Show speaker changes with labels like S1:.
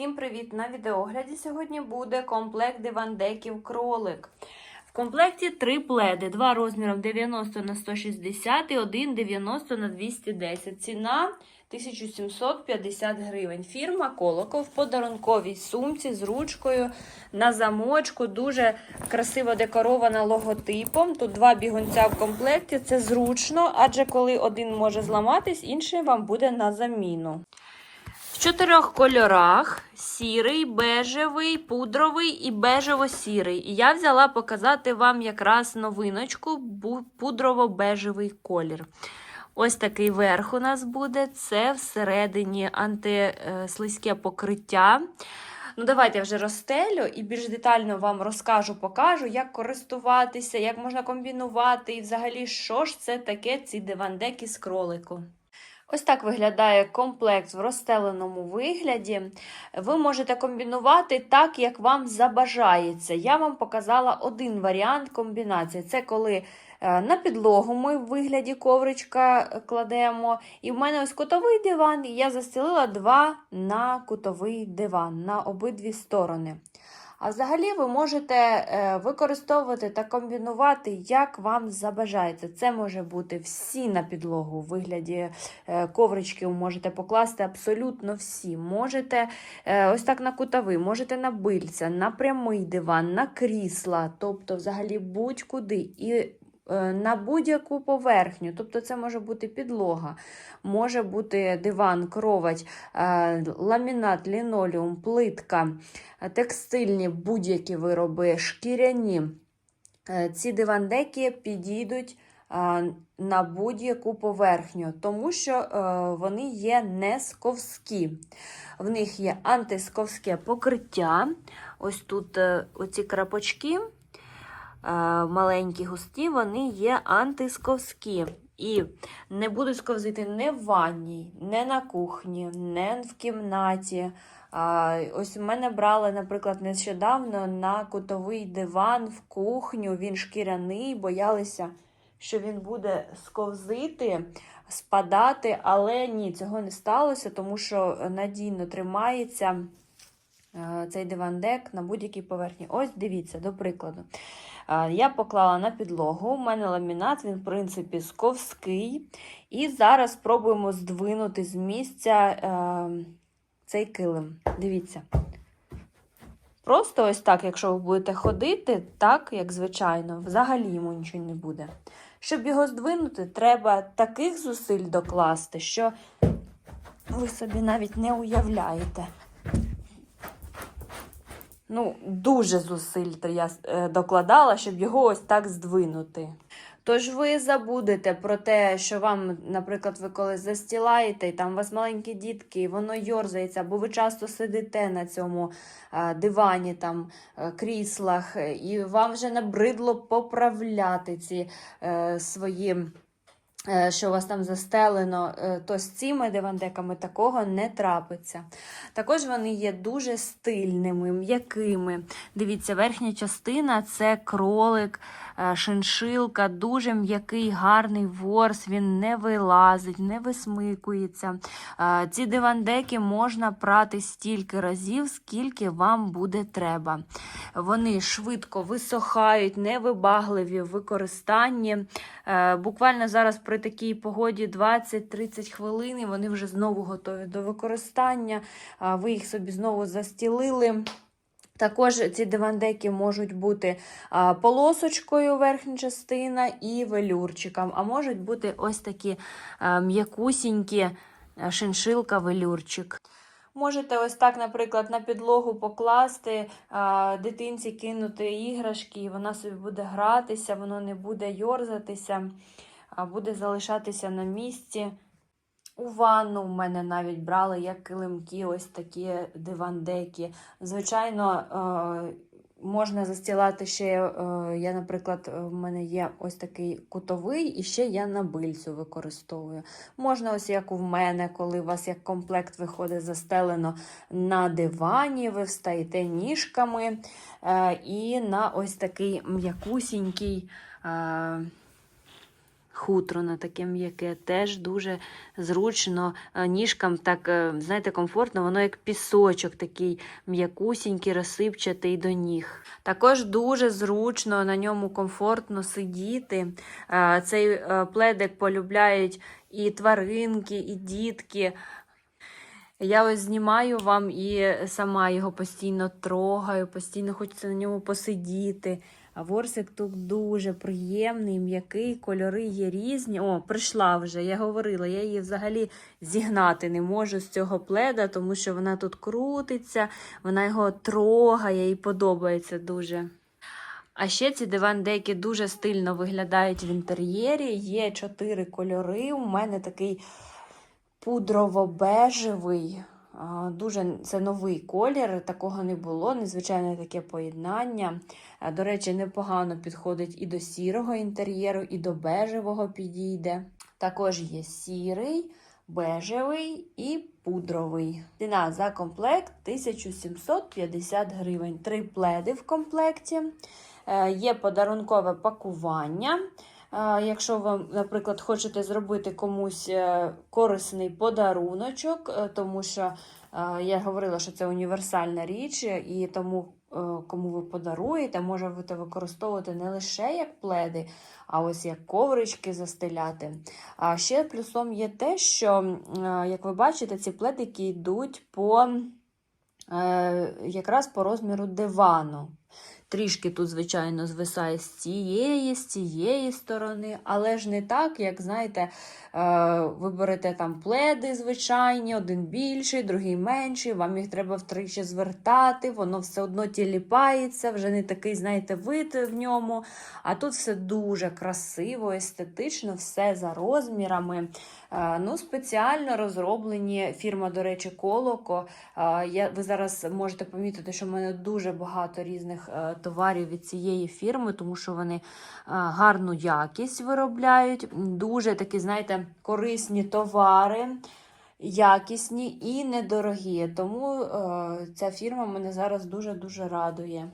S1: Всім привіт! На відеогляді сьогодні буде комплект дивандеків кролик. В комплекті три пледи, два розміром 90 на 160 і один 90 на 210. Ціна 1750 гривень. Фірма Колоков в подарунковій сумці з ручкою на замочку. Дуже красиво декорована логотипом. Тут два бігунця в комплекті. Це зручно, адже коли один може зламатись, інший вам буде на заміну. Чотирьох кольорах: сірий, бежевий, пудровий і бежево-сірий. І я взяла показати вам якраз новиночку пудрово-бежевий колір. Ось такий верх у нас буде. Це всередині антислизьке покриття. Ну, давайте я вже розстелю і більш детально вам розкажу, покажу, як користуватися, як можна комбінувати, і взагалі, що ж це таке ці дивандеки з кролику. Ось так виглядає комплект в розстеленому вигляді. Ви можете комбінувати так, як вам забажається. Я вам показала один варіант комбінації. Це коли е, на підлогу ми в вигляді ковричка е, кладемо. І в мене ось кутовий диван, і я застелила два на кутовий диван на обидві сторони. А взагалі ви можете е, використовувати та комбінувати, як вам забажається. Це може бути всі на підлогу у вигляді е, коврички, можете покласти абсолютно всі. Можете е, ось так на кутовий, можете на бильця, на прямий диван, на крісла, тобто взагалі будь-куди. І на будь-яку поверхню, тобто це може бути підлога, може бути диван, кровать, е, ламінат, лінолеум, плитка, е, текстильні будь-які вироби, шкіряні. Е, Ці дивандеки підійдуть е, на будь-яку поверхню, тому що е, вони є не сковські. В них є антисковське покриття. Ось тут е, оці крапочки е, маленькі густі, вони є антисковські. І не будуть сковзити не в ванні, не на кухні, не в кімнаті. А, ось у мене брали, наприклад, нещодавно на кутовий диван в кухню. Він шкіряний, боялися, що він буде сковзити, спадати, але ні, цього не сталося, тому що надійно тримається е, цей дивандек на будь-якій поверхні. Ось дивіться, до прикладу. Е, Я поклала на підлогу. У мене ламінат, він, в принципі, сковський. І зараз спробуємо здвинути з місця е, цей килим. Дивіться. Просто ось так, якщо ви будете ходити, так, як звичайно, взагалі йому нічого не буде. Щоб його здвинути, треба таких зусиль докласти, що ви собі навіть не уявляєте. Ну, дуже зусиль я е, докладала, щоб його ось так здвинути. Тож ви забудете про те, що вам, наприклад, ви коли застілаєте, і там у вас маленькі дітки, і воно йорзається, або ви часто сидите на цьому е, дивані, там, е, кріслах, і вам вже набридло поправляти ці е, свої. Е, Що у вас там застелено, е, то з цими дивандеками такого не трапиться. Також вони є дуже стильними, м'якими. Дивіться, верхня частина це кролик, шиншилка, дуже м'який, гарний ворс, він не вилазить, не висмикується. Е, Ці дивандеки можна прати стільки разів, скільки вам буде треба. Вони швидко висохають, невибагливі в використанні. Е, Буквально зараз при такій погоді 20-30 хвилин і вони вже знову готові до використання. Ви їх собі знову застілили. Також ці дивандеки можуть бути полосочкою верхня частина і велюрчиком, а можуть бути ось такі м'якусінькі шиншилка велюрчик. Можете ось так, наприклад, на підлогу покласти, дитинці кинути іграшки, і вона собі буде гратися, воно не буде йорзатися, буде залишатися на місці. У ванну в мене навіть брали як килимки, ось такі дивандеки. Звичайно, е, можна застілати ще. е, Я, наприклад, в мене є ось такий кутовий, і ще я на бильцю використовую. Можна, ось як у мене, коли у вас як комплект виходить застелено на дивані, ви встаєте ніжками е, і на ось такий м'якусінький. Хутро на таке м'яке. Теж дуже зручно. е, Ніжкам так, е, знаєте, комфортно, воно як пісочок такий м'якусінький, розсипчатий до ніг. Також дуже зручно на ньому комфортно сидіти. Е, Цей пледик полюбляють і тваринки, і дітки. Я ось знімаю вам і сама його постійно трогаю, постійно хочеться на ньому посидіти. А ворсик тут дуже приємний, м'який, кольори є різні. О, прийшла вже, я говорила, я її взагалі зігнати не можу з цього пледа, тому що вона тут крутиться, вона його трогає, їй подобається дуже. А ще ці диван-деки дуже стильно виглядають в інтер'єрі. Є чотири кольори. У мене такий пудрово-бежевий. Дуже це новий колір, такого не було, незвичайне таке поєднання. До речі, непогано підходить і до сірого інтер'єру, і до бежевого підійде. Також є сірий, бежевий і пудровий. Ціна за комплект 1750 гривень. Три пледи в комплекті. Е, Є подарункове пакування. Якщо ви, наприклад, хочете зробити комусь е, корисний подаруночок, е, тому що е, я говорила, що це універсальна річ, і тому кому ви подаруєте, можете використовувати не лише як пледи, а ось як коврички застеляти. А ще плюсом є те, що, як ви бачите, ці пледики йдуть по якраз по розміру дивану. Трішки тут, звичайно, звисає з цієї, з цієї сторони, але ж не так, як, знаєте, е, ви берете там пледи звичайні, один більший, другий менший, вам їх треба втричі звертати, воно все одно тіліпається, вже не такий, знаєте, вид в ньому. А тут все дуже красиво, естетично, все за розмірами. Е, Ну, спеціально розроблені фірма, до речі, Колоко. Е, ви зараз можете помітити, що в мене дуже багато різних товарів від цієї фірми, тому що вони е, гарну якість виробляють. Дуже такі, знаєте, корисні товари. Якісні і недорогі. Тому е, ця фірма мене зараз дуже-дуже радує.